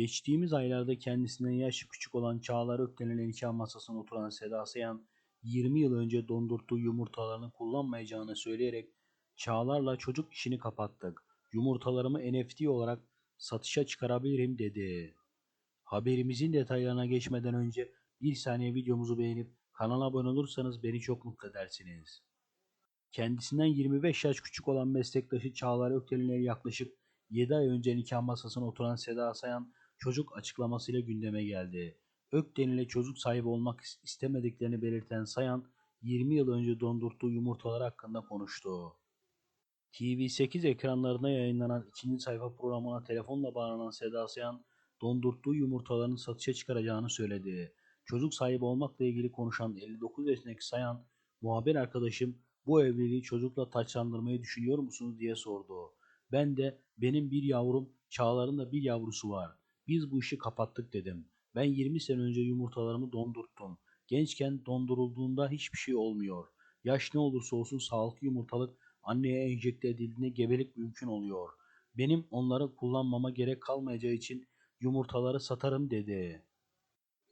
Geçtiğimiz aylarda kendisinden yaşı küçük olan Çağlar Ökten'in nikah masasına oturan Seda Sayan, 20 yıl önce dondurttuğu yumurtalarını kullanmayacağını söyleyerek Çağlar'la çocuk işini kapattık. Yumurtalarımı NFT olarak satışa çıkarabilirim dedi. Haberimizin detaylarına geçmeden önce bir saniye videomuzu beğenip kanala abone olursanız beni çok mutlu edersiniz. Kendisinden 25 yaş küçük olan meslektaşı Çağlar Ökten'le yaklaşık 7 ay önce nikah masasına oturan Seda Sayan çocuk açıklamasıyla gündeme geldi. Ökten ile çocuk sahibi olmak is- istemediklerini belirten Sayan 20 yıl önce dondurttuğu yumurtalar hakkında konuştu. TV8 ekranlarına yayınlanan ikinci sayfa programına telefonla bağlanan Seda Sayan, dondurttuğu yumurtalarını satışa çıkaracağını söyledi. Çocuk sahibi olmakla ilgili konuşan 59 yaşındaki Sayan, muhabir arkadaşım bu evliliği çocukla taçlandırmayı düşünüyor musunuz diye sordu. Ben de benim bir yavrum, Çağlar'ın da bir yavrusu var. Biz bu işi kapattık dedim. Ben 20 sene önce yumurtalarımı dondurttum. Gençken dondurulduğunda hiçbir şey olmuyor. Yaş ne olursa olsun sağlıklı yumurtalık anneye enjekte edildiğinde gebelik mümkün oluyor. Benim onları kullanmama gerek kalmayacağı için yumurtaları satarım dedi.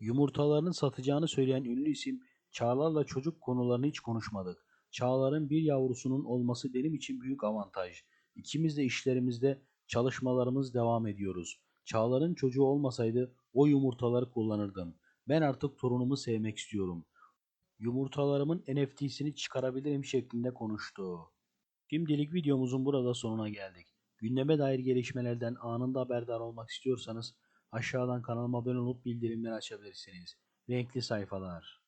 Yumurtalarını satacağını söyleyen ünlü isim Çağlar'la çocuk konularını hiç konuşmadık. Çağlar'ın bir yavrusunun olması benim için büyük avantaj. İkimiz de işlerimizde çalışmalarımız devam ediyoruz. Çağlar'ın çocuğu olmasaydı o yumurtaları kullanırdım. Ben artık torunumu sevmek istiyorum. Yumurtalarımın NFT'sini çıkarabilirim şeklinde konuştu. Şimdilik videomuzun burada sonuna geldik. Gündeme dair gelişmelerden anında haberdar olmak istiyorsanız aşağıdan kanalıma abone olup bildirimleri açabilirsiniz. Renkli sayfalar.